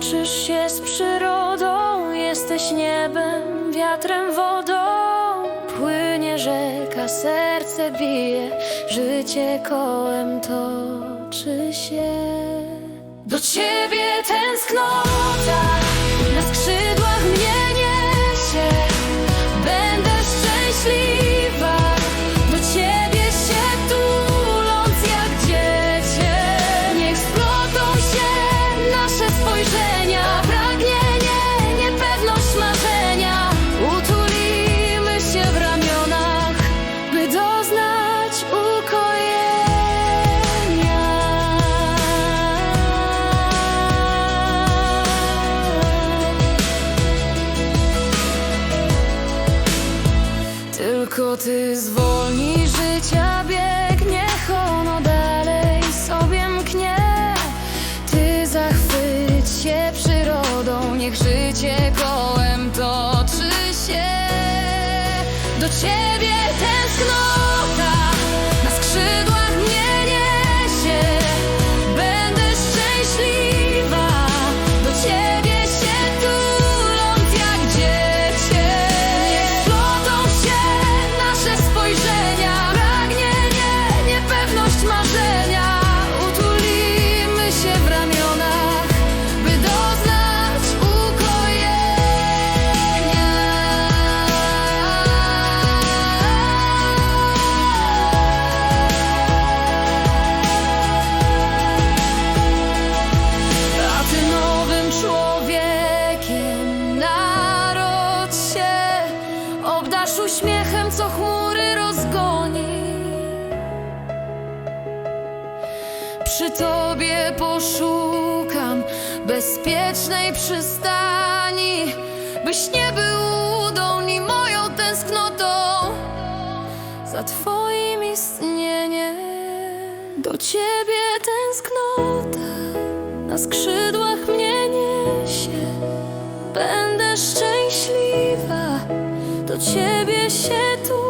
Łączysz się z przyrodą, jesteś niebem, wiatrem, wodą. Płynie rzeka, serce bije, życie kołem toczy się. Do ciebie tęsknota, spojrzenia, pragnienie, niepewność marzenia. Utulimy się w ramionach, by doznać ukojenia. Tylko ty zwolnij życia Do ciebie tęsknota, Przy tobie poszukam bezpiecznej przystani, byś nie był łudą ni moją tęsknotą za twoim istnieniem. Do ciebie tęsknota na skrzydłach mnie niesie. Będę szczęśliwa, do ciebie się tu